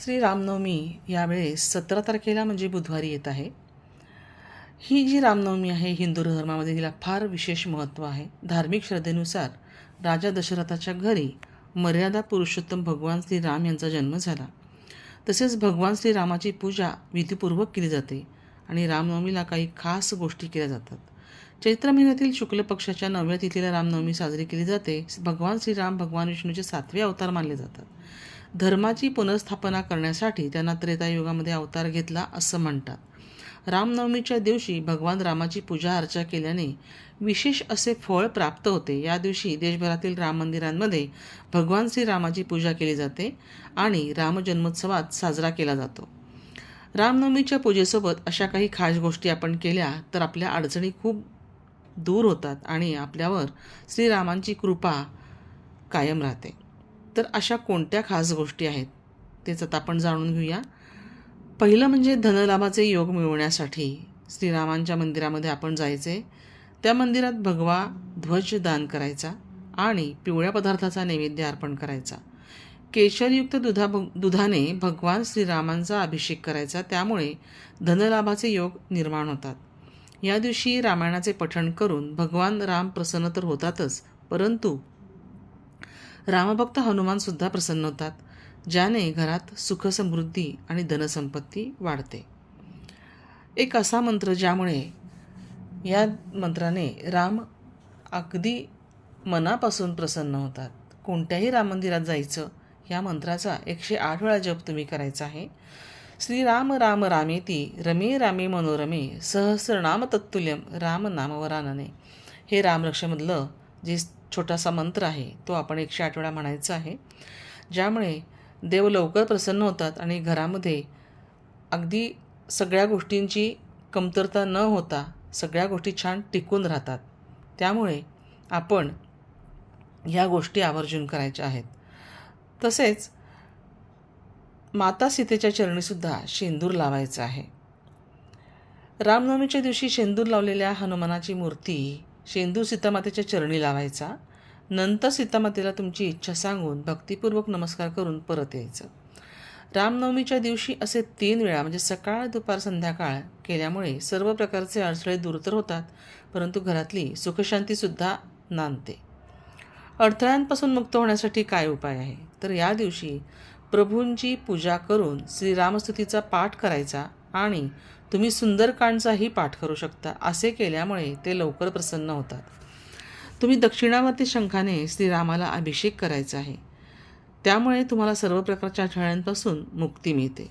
श्री रामनवमी यावेळेस सतरा तारखेला म्हणजे बुधवारी येत आहे. ही जी रामनवमी आहे हिंदू धर्मामध्ये हिला फार विशेष महत्त्व आहे. धार्मिक श्रद्धेनुसार राजा दशरथाच्या घरी मर्यादा पुरुषोत्तम भगवान श्रीराम यांचा जन्म झाला. तसेच भगवान श्रीरामाची पूजा विधीपूर्वक केली जाते आणि रामनवमीला काही खास गोष्टी केल्या जातात. चैत्र महिन्यातील शुक्ल पक्षाच्या नवव्या तिथीला रामनवमी साजरी केली जाते. भगवान श्रीराम भगवान विष्णूचे सातवे अवतार मानले जातात. धर्माची पुनर्स्थापना करण्यासाठी त्यांना त्रेतायुगामध्ये अवतार घेतला असं म्हणतात. रामनवमीच्या दिवशी भगवान रामाची पूजा अर्चा केल्याने विशेष असे फळ प्राप्त होते. या दिवशी देशभरातील राम मंदिरांमध्ये भगवान श्रीरामाची पूजा केली जाते आणि रामजन्मोत्सवात साजरा केला जातो. रामनवमीच्या पूजेसोबत अशा काही खास गोष्टी आपण केल्या तर आपल्या अडचणी खूप दूर होतात आणि आपल्यावर श्रीरामांची कृपा कायम राहते. तर अशा कोणत्या खास गोष्टी आहेत? तेच आता आपण जाणून घेऊया. पहिलं म्हणजे धनलाभाचे योग मिळवण्यासाठी श्रीरामांच्या मंदिरामध्ये आपण जायचे. त्या मंदिरात भगवा ध्वज दान करायचा आणि पिवळ्या पदार्थाचा नैवेद्य अर्पण करायचा. केशरयुक्त दुधा दुधाने भगवान श्रीरामांचा अभिषेक करायचा. त्यामुळे धनलाभाचे योग निर्माण होतात. या दिवशी रामायणाचे पठण करून भगवान राम प्रसन्न तर होतातच परंतु रामभक्त हनुमानसुद्धा प्रसन्न होतात ज्याने घरात सुख समृद्धी आणि धनसंपत्ती वाढते. एक असा मंत्र ज्यामुळे या मंत्राने राम अगदी मनापासून प्रसन्न होतात. कोणत्याही राम मंदिरात जायचं या मंत्राचा एकशे आठ वेळा जप तुम्ही करायचा आहे. श्रीराम राम रामेती रमे रामे मनोरमे सहस्रनाम तत्तुल्यम राम नामवरानने. हे रामरक्षामधलं जे छोटासा मंत्र आहे तो आपण एकशे आठ वेळा म्हणायचा आहे. ज्यामुळे देव लवकर प्रसन्न होतात आणि घरामध्ये अगदी सगळ्या गोष्टींची कमतरता न होता सगळ्या गोष्टी छान टिकून राहतात. त्यामुळे आपण ह्या गोष्टी आवर्जून करायच्या आहेत. तसेच माता सीतेच्या चरणीसुद्धा शेंदूर लावायचं आहे. रामनवमीच्या दिवशी शेंदूर लावलेल्या हनुमानाची मूर्ती शेंदूर सीतामातेच्या चरणी लावायचा. नंतर सीतामातेला तुमची इच्छा सांगून भक्तिपूर्वक नमस्कार करून परत यायचं. रामनवमीच्या दिवशी असे तीन वेळा म्हणजे सकाळ दुपार संध्याकाळ केल्यामुळे सर्व प्रकारचे अडथळे दूर तर होतात परंतु घरातली सुखशांतीसुद्धा नांदते. अडथळ्यांपासून मुक्त होण्यासाठी काय उपाय आहे? तर या दिवशी प्रभूंची पूजा करून श्रीरामस्तुतीचा पाठ करायचा. आणि तुम्ही सुंदरकांडचाही पाठ करू शकता. असे केल्यामुळे ते लवकर प्रसन्न होतात. तुम्ही दक्षिणावर्ती शंखाने श्रीरामाला अभिषेक करायचा आहे. त्यामुळे तुम्हाला सर्व प्रकारच्या अडथळ्यांपासून मुक्ती मिळते.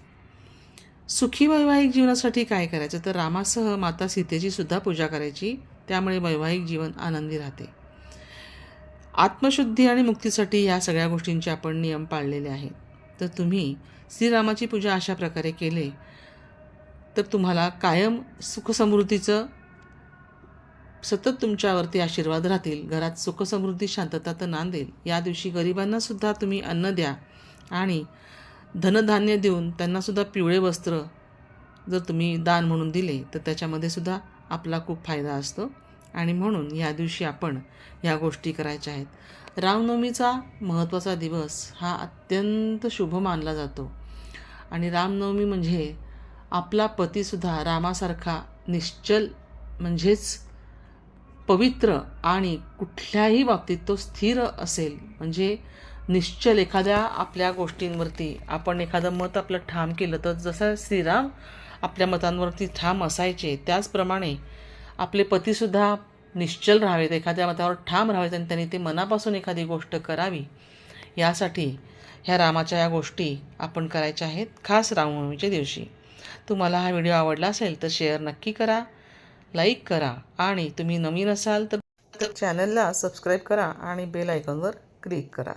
सुखी वैवाहिक जीवनासाठी काय करायचं? तर रामासह माता सीतेची सुद्धा पूजा करायची. त्यामुळे वैवाहिक जीवन आनंदी राहते. आत्मशुद्धी आणि मुक्तीसाठी या सगळ्या गोष्टींचे आपण नियम पाळलेले आहेत. तर तुम्ही श्रीरामाची पूजा अशा प्रकारे केले तर तुम्हाला कायम सुखसमृद्धीचं सतत तुमच्यावरती आशीर्वाद राहतील. घरात सुखसमृद्धी शांतता तर नांदेल या दिवशी गरिबांनासुद्धा तुम्ही अन्न द्या आणि धनधान्य देऊन त्यांनासुद्धा पिवळे वस्त्र जर तुम्ही दान म्हणून दिले तर त्याच्यामध्ये सुद्धा आपला खूप फायदा असतो. आणि म्हणून या दिवशी आपण या गोष्टी करायच्या आहेत. रामनवमीचा महत्त्वाचा दिवस हा अत्यंत शुभ मानला जातो. आणि रामनवमी म्हणजे आपला पतीसुद्धा रामासारखा निश्चल म्हणजेच पवित्र आणि कुठल्याही बाबतीत तो स्थिर असेल. म्हणजे निश्चल एखाद्या आपल्या गोष्टींवरती आपण एखादं मत आपलं ठाम केलं तर जसं श्रीराम आपल्या मतांवरती ठाम असायचे त्याचप्रमाणे आपले पतीसुद्धा निश्चल राहावेत एखाद्या मतावर ठाम राहावेत आणि त्यांनी ते मनापासून एखादी गोष्ट करावी. यासाठी ह्या रामाच्या या गोष्टी आपण करायच्या आहेत खास रामनवमीच्या दिवशी. तुम्हाला हा व्हिडिओ आवडला असेल तर शेअर नक्की करा लाईक करा आणि तुम्ही नवीन असाल तर चॅनलला सबस्क्राईब करा आणि बेल आयकॉनवर क्लिक करा.